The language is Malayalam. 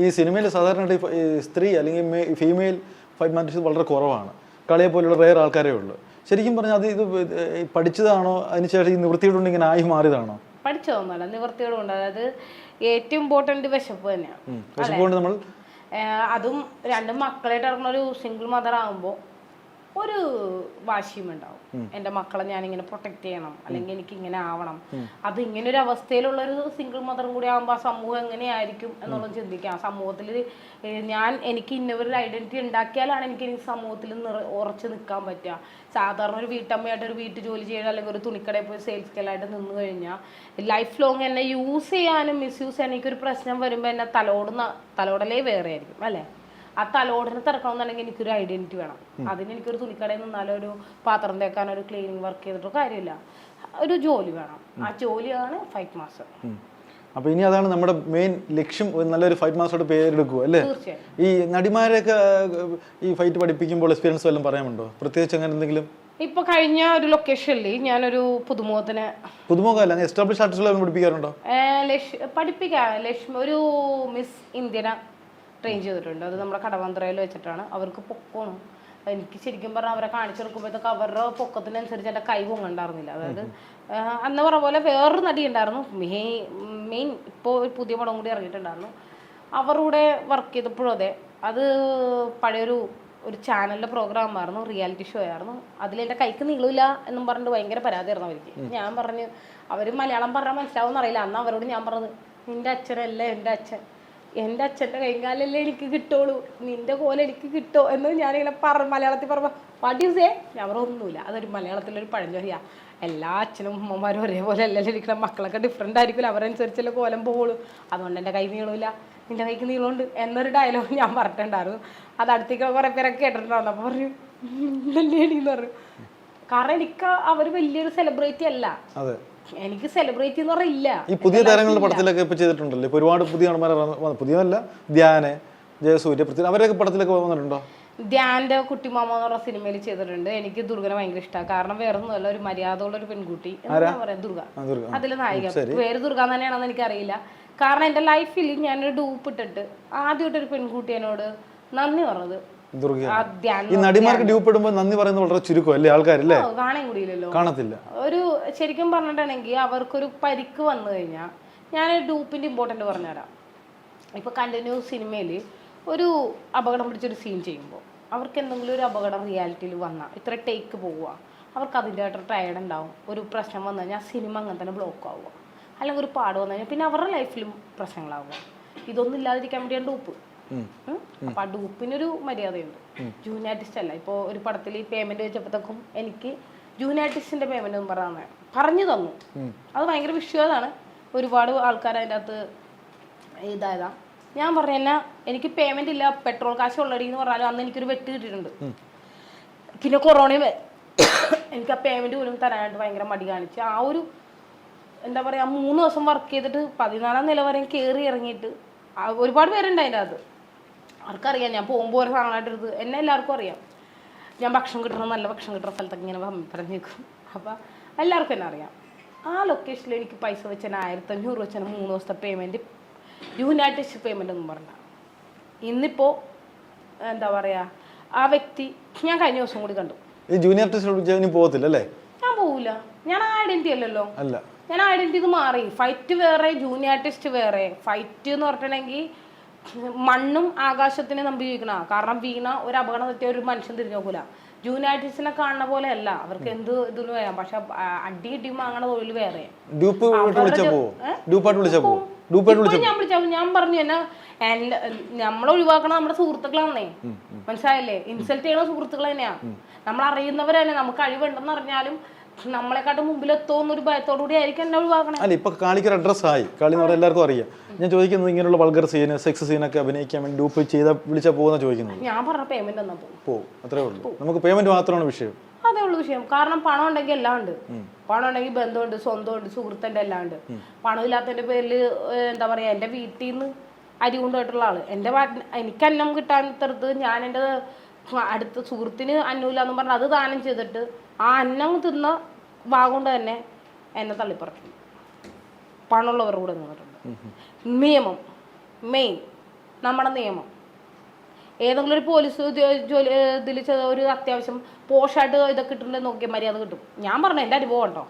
ഈ സിനിമയിൽ സാധാരണയായിട്ട് ഈ സ്ത്രീ അല്ലെങ്കിൽ ഫീമെയിൽ ഫൈറ്റ് മാറ്റേഴ്സ് വളരെ കുറവാണ്. കളിയെ പോലുള്ള റെയർ ആൾക്കാരേ ഉള്ളൂ. ശരിക്കും പറഞ്ഞാൽ അത് ഇത് പഠിച്ചതാണോ? അതിനുശേഷം ഈ നിവൃത്തിയോടുകൊണ്ട് ഇങ്ങനെ ആയി മാറിയതാണോ? പഠിച്ചതൊന്നുമല്ല നിവൃത്തിയോടുകൊണ്ട് അതായത് ഏറ്റവും ഇമ്പോർട്ടന്റ് വിശപ്പ് തന്നെയാണ് വിശപ്പുകൊണ്ട് നമ്മൾ അതും രണ്ടും മക്കളായിട്ട് ഇറങ്ങുന്ന ഒരു സിംഗിൾ മദർ ആകുമ്പോൾ ഒരു വാശിയും ഉണ്ടാവും എന്റെ മക്കളെ ഞാൻ ഇങ്ങനെ പ്രൊട്ടക്ട് ചെയ്യണം അല്ലെങ്കിൽ എനിക്ക് ഇങ്ങനെ ആവണം അത് ഇങ്ങനെ ഒരു അവസ്ഥയിലുള്ള ഒരു സിംഗിൾ മദറും കൂടി ആകുമ്പോൾ ആ സമൂഹം എങ്ങനെയായിരിക്കും എന്നുള്ളത് ചിന്തിക്കാം. സമൂഹത്തിൽ ഞാൻ എനിക്ക് ഇന്നവരുടെ ഐഡന്റിറ്റി ഉണ്ടാക്കിയാലാണ് എനിക്ക് എനിക്ക് സമൂഹത്തിൽ നിറ- ഉറച്ചു നിൽക്കാൻ പറ്റുക. സാധാരണ ഒരു വീട്ടമ്മയായിട്ട് ഒരു വീട്ടു ജോലി ചെയ്യണം അല്ലെങ്കിൽ ഒരു തുണിക്കടയിൽ പോയി സെയിൽസ് ഗേളായിട്ട് നിന്ന് കഴിഞ്ഞാൽ ലൈഫ് ലോങ് എന്നെ യൂസ് ചെയ്യാനും മിസ്യൂസ് ചെയ്യാനും എനിക്കൊരു പ്രശ്നം വരുമ്പോൾ എന്നെ തലോടുന്ന തലോടലേ വേറെ ആയിരിക്കും അല്ലേ? ആ തലോടിനെ തിറക്കണമെന്നുണ്ടെങ്കിൽ എനിക്കൊരു ഐഡന്റിറ്റി വേണം. അതിന് എനിക്കൊരു തുണിക്കടയിൽ നിന്നാലോ ഒരു പാത്രം തേക്കാനോ ഒരു ക്ലീനിങ് വർക്ക് ചെയ്തിട്ടോ കാര്യമില്ല. ഒരു ജോലി വേണം. ആ ജോലിയാണ് ഫൈറ്റ് മാസ്റ്റർ അപ്പൊ ഇനി അതാണ് നമ്മുടെ മെയിൻ ലക്ഷ്യം ഒരു നല്ലൊരു ഫൈറ്റ് മാസ്റ്ററുടെ പേരെടുക്കുക അല്ലേ? ഈ നടിമാരെയൊക്കെ ഈ ഫൈറ്റ് പഠിപ്പിക്കുമ്പോൾ എക്സ്പീരിയൻസ് വല്ലതും പറയാനുണ്ടോ? പ്രത്യേകിച്ച് അങ്ങനെ എന്തെങ്കിലും? ഇപ്പൊ കഴിഞ്ഞ ഒരു ലൊക്കേഷനിൽ ഞാനൊരു പുതുമുഖത്തിന് പുതുമുഖമല്ല എസ്റ്റാബ്ലിഷ് ആർട്ടിസ്റ്റുകളെ പഠിപ്പിക്കാറുണ്ടോ? പഠിപ്പിക്കാം ലക്ഷ്മി ഒരു മിസ് ഇന്ത്യനെ ട്രെയിൻ ചെയ്തിട്ടുണ്ട്. അത് നമ്മുടെ കടവന്ത്രയിൽ വെച്ചിട്ടാണ്. അവർക്ക് പൊക്കമാണ് എനിക്ക് ശരിക്കും പറഞ്ഞാൽ അവരെ കാണിച്ചു കൊടുക്കുമ്പോഴത്തേക്ക് അവരുടെ പൊക്കത്തിനനുസരിച്ച് എന്റെ കൈ പൊങ്ങണ്ടായിരുന്നില്ല. അതായത് അന്ന് പറഞ്ഞ പോലെ വേറൊരു നടി ഉണ്ടായിരുന്നു. മെയ് മെയിൻ ഇപ്പോൾ ഒരു പുതിയ പടം കൂടി ഇറങ്ങിയിട്ടുണ്ടായിരുന്നു. അവരുടെ വർക്ക് ചെയ്തപ്പോഴും അതെ. അത് പഴയൊരു ഒരു ചാനലിലെ പ്രോഗ്രാം ആയിരുന്നു. റിയാലിറ്റി ഷോ ആയിരുന്നു. അതിൽ എന്റെ കൈക്ക് നീളമില്ല എന്നും പറഞ്ഞിട്ട് ഭയങ്കര പരാതിയായിരുന്നു അവർക്ക്. ഞാൻ പറഞ്ഞു അവർ മലയാളം പറഞ്ഞാൽ മനസ്സിലാവും അറിയില്ല അന്ന് അവരോട് ഞാൻ പറഞ്ഞത് നിന്റെ അച്ഛനല്ലേ എന്റെ അച്ഛൻ? എന്റെ അച്ഛന്റെ കൈകാലല്ലേ എനിക്ക് കിട്ടുള്ളൂ. നിന്റെ പോലെ എനിക്ക് കിട്ടോ എന്ന് ഞാനിങ്ങനെ പറ മലയാളത്തിൽ വാട്ട് പഠിസേ ഞാൻ പറഞ്ഞ ഒന്നുമില്ല. അതൊരു മലയാളത്തിലൊരു പഴഞ്ചൊല്ലിയാ. എല്ലാ അച്ഛനും അമ്മമാരും ഒരേപോലെ അല്ലല്ലോ ഇരിക്കണം. മക്കളൊക്കെ ഡിഫറെന്റ് ആയിരിക്കില്ല അവരനുസരിച്ചല്ലേ കോലം പോകുള്ളൂ അതുകൊണ്ട് എന്റെ കൈ നീളമില്ല നിന്റെ കൈക്ക് നീളമുണ്ട്. എന്നൊരു ഡയലോഗ് ഞാൻ പറഞ്ഞിട്ടുണ്ടായിരുന്നു. അത് അടുത്തേക്ക് കുറേ പേരൊക്കെ കേട്ടിട്ടുണ്ടായിരുന്നു. അപ്പോൾ പറഞ്ഞു എന്ന് പറഞ്ഞു. കാരണം എനിക്ക് അവർ വലിയൊരു സെലിബ്രിറ്റി അല്ല. എനിക്ക് സെലിബ്രിറ്റി എന്ന് പറയില്ല ഈ പുതിയ താരങ്ങളുടെ പടത്തിലൊക്കെ ഇപ്പൊ ചെയ്തിട്ടുണ്ടല്ലോ. ഇപ്പൊ ഒരുപാട് പുതിയ നടന്മാർ പുതിയതല്ല ധ്യാന് ജയസൂര്യ പൃഥ്വി അവരൊക്കെ പടത്തിലൊക്കെ വന്നിട്ടുണ്ടോ? ധ്യാന്റെ കുട്ടിമാമ എന്ന് പറഞ്ഞ സിനിമയിൽ ചെയ്തിട്ടുണ്ട്. എനിക്ക് ദുർഗനെ ഭയങ്കര ഇഷ്ടമാണ് കാരണം വേറെ ഒന്നുമല്ല ഒരു മര്യാദയുള്ള ഒരു പെൺകുട്ടി. എന്താ പറയാ ദുർഗ. അതിലെ. നായിക. വേറെ ദുർഗ തന്നെയാണെന്ന് എനിക്കറിയില്ല. കാരണം എന്റെ ലൈഫിൽ ഞാനൊരു ഡൂപ്പ് ഇട്ടിട്ട് ആദ്യമായിട്ട് ഒരു പെൺകുട്ടി എന്നോട് നന്ദി പറഞ്ഞത്. ഈ നടിമാർക്ക് ഡ്യൂപ്പ് ഇടുമ്പോൾ നന്ദി പറയുന്നത് വളരെ ചുരുക്കം അല്ലേ ആൾക്കാരല്ലേ? കാണാൻ കൂടിയില്ലല്ലോ. കാണത്തില്ല. ഒരു ശരിക്കും പറഞ്ഞിട്ടുണ്ടെങ്കിൽ അവർക്കൊരു പരിക്ക് വന്നു കഴിഞ്ഞാൽ ഞാൻ ഡ്യൂപ്പിന്റെ ഇമ്പോർട്ടന്റ് പറഞ്ഞുതരാം. ഇപ്പൊ കണ്ടിന്യൂ സിനിമയിൽ ഒരു അപകടം പിടിച്ചൊരു സീൻ ചെയ്യുമ്പോൾ അവർക്ക് എന്തെങ്കിലും ഒരു അപകടം റിയാലിറ്റിയിൽ വന്നാൽ ഇത്ര ടേക്ക് പോവുക അവർക്ക് അതിന്റെതായിട്ട് ടയർഡ് ഉണ്ടാവും ഒരു പ്രശ്നം വന്നു കഴിഞ്ഞാൽ സിനിമ അങ്ങനെ തന്നെ ബ്ലോക്ക് ആവുക. അല്ലെങ്കിൽ ഒരു പാട് വന്നു കഴിഞ്ഞാൽ പിന്നെ അവരുടെ ലൈഫിലും പ്രശ്നങ്ങളാവുക. ഇതൊന്നും ഇല്ലാതിരിക്കാൻ വേണ്ടിയാണ് ഡൂപ്പ്. അപ്പൊ ആ ഡൂപ്പിനൊരു മര്യാദയുണ്ട്. ജൂനിയർ ആർട്ടിസ്റ്റ് അല്ല. ഇപ്പോൾ ഒരു പടത്തിൽ പേയ്മെന്റ് വെച്ചപ്പോഴത്തേക്കും എനിക്ക് ജൂനിയർ ആർട്ടിസ്റ്റിന്റെ പേയ്മെന്റ് എന്ന് പറഞ്ഞാൽ പറഞ്ഞു തന്നു. അത് ഭയങ്കര വിഷയമാണ് ഒരുപാട് ആൾക്കാർ അതിന്റെ അകത്ത് ഇതായതാ. ഞാൻ പറഞ്ഞു തന്നെ എനിക്ക് പേയ്മെന്റ് ഇല്ല. പെട്രോൾ കാശ് ഉള്ളടി എന്ന് പറഞ്ഞാലും അന്ന് എനിക്കൊരു വെട്ട് കിട്ടിയിട്ടുണ്ട്. പിന്നെ കൊറോണയും എനിക്ക് ആ പേയ്മെന്റ് പോലും തരാനായിട്ട് ഭയങ്കര മടി കാണിച്ച്. ആ ഒരു എന്താ പറയാ മൂന്ന് ദിവസം വർക്ക് ചെയ്തിട്ട് പതിനാലാം നില വരെ കയറി ഇറങ്ങിയിട്ട് ഒരുപാട് പേരുണ്ട് അതിന്റെ അകത്ത്. ആർക്കറിയാം. ഞാൻ പോകുമ്പോൾ ഒരു സാധനമായിട്ട് എടുത്ത് എന്നെ എല്ലാവർക്കും അറിയാം. ഞാൻ ഭക്ഷണം കിട്ടണം നല്ല ഭക്ഷണം കിട്ടുന്ന സ്ഥലത്തൊക്കെ ഇങ്ങനെ പറഞ്ഞ് നിൽക്കും അപ്പം എല്ലാവർക്കും എന്നെ അറിയാം. ആ ലൊക്കേഷനിൽ എനിക്ക് പൈസ വെച്ചാൽ ആയിരത്തഞ്ഞൂറ് വെച്ചാൽ മൂന്ന് ദിവസത്തെ പേയ്മെന്റ് യൂണൈറ്റഡ് പേയ്മെന്റ് ഒന്നും പറഞ്ഞ. ഇന്നിപ്പോൾ എന്താ പറയുക ആ വ്യക്തി ഞാൻ കഴിഞ്ഞ ദിവസം കൂടി കണ്ടു. ഈ ജൂനിയർ പോകത്തില്ല അല്ലേ? ഞാൻ പോവില്ല ഞാൻ ഐഡന്റിറ്റി അല്ലല്ലോ. അല്ല. ഞാൻ ഐഡന്റിറ്റി മാറി. ഫൈറ്റ് വേറെ ജൂനിയർ ആർട്ടിസ്റ്റ് വേറെ. ഫൈറ്റ് എന്ന് പറഞ്ഞിട്ടുണ്ടെങ്കിൽ മണ്ണും ആകാശത്തിനെ നമ്പി ജീവിക്കണ. കാരണം വീണ ഒരു അപകടം തെറ്റിയ ഒരു മനുഷ്യൻ തിരിഞ്ഞു നോക്കൂല. ആർട്ടിസ്റ്റിനെ കാണുന്ന പോലെ അല്ല. അവർക്ക് എന്ത് ഇതിലും വരാം പക്ഷെ അടി ഇടി വാങ്ങണ തൊഴിൽ വേറെ. ഞാൻ ഞാൻ പറഞ്ഞു എന്നെ നമ്മളെ ഒഴിവാക്കണ നമ്മുടെ സുഹൃത്തുക്കളാണേ മനസ്സിലായില്ലേ? ഇൻസൾട്ട് ചെയ്യണ സുഹൃത്തുക്കൾ തന്നെയാ. നമ്മൾ അറിയുന്നവരല്ലേ നമുക്ക് കഴിവുണ്ടെന്ന് അറിഞ്ഞാലും നമ്മളെക്കാട്ടും മുമ്പിലെത്തോന്നൊരു ഭയത്തോടു കൂടി ആയിരിക്കും എന്നെ ഒഴിവാക്കണേ. അല്ല ഇപ്പൊ കാളിക്കൊരു അഡ്രസ് ആയി. കാളി എന്ന് പറഞ്ഞാൽ എല്ലാവർക്കും അറിയാം. ഞാൻ ചോദിക്കുന്നത് ഇങ്ങനെയുള്ള വൾഗർ സീന് സെക്സ് സീനൊക്കെ അഭിനയിക്കാൻ വേണ്ടി ഡ്യൂപ്പ് ചെയ്ത വിളിച്ചാൽ പോകുന്ന ചോദിക്കുന്നത്? ഞാൻ പറഞ്ഞ പേയ്മെന്റ് എന്നാ പോകും. പോവും അത്രേ ഉള്ളൂ. നമുക്ക് പേയ്മെന്റ് മാത്രമാണ് വിഷയം. അതേ ഉള്ളൂ വിഷയം. കാരണം പണം ഉണ്ടെങ്കിൽ എല്ലാം ഉണ്ട്. പണം ഉണ്ടെങ്കിൽ ബന്ധമുണ്ട് സ്വന്തമുണ്ട് സുഹൃത്തിന്റെ എല്ലാം ഉണ്ട്. പണം ഇല്ലാത്തതിന്റെ പേരിൽ എന്താ പറയാ എന്റെ വീട്ടിൽ നിന്ന് അരി കൊണ്ടുപോയിട്ടുള്ള ആൾ. എന്റെ എനിക്ക് അന്നം കിട്ടാത്തടത്ത് ഞാൻ എന്റെ അടുത്ത സുഹൃത്തിന് അന്നമില്ല എന്ന് പറഞ്ഞ് അത് ദാനം ചെയ്തിട്ട് ആ അന്നം തിന്ന വാഗൊണ്ട് തന്നെ എന്നെ തള്ളിപ്പറഞ്ഞു പണമുള്ളവരുടെ കൂടെ നിന്നിട്ടുണ്ട്. നിയമം മെയിൻ നമ്മുടെ നിയമം. ഏതെങ്കിലും ഒരു പോലീസ് ജോലി ഇതിൽ ഒരു അത്യാവശ്യം പോഷായിട്ട് ഇതൊക്കെ കിട്ടുന്നുണ്ടെന്ന് നോക്കിയാൽ മര്യാദ കിട്ടും. ഞാൻ പറഞ്ഞു എന്റെ അനുഭവം ഉണ്ടോ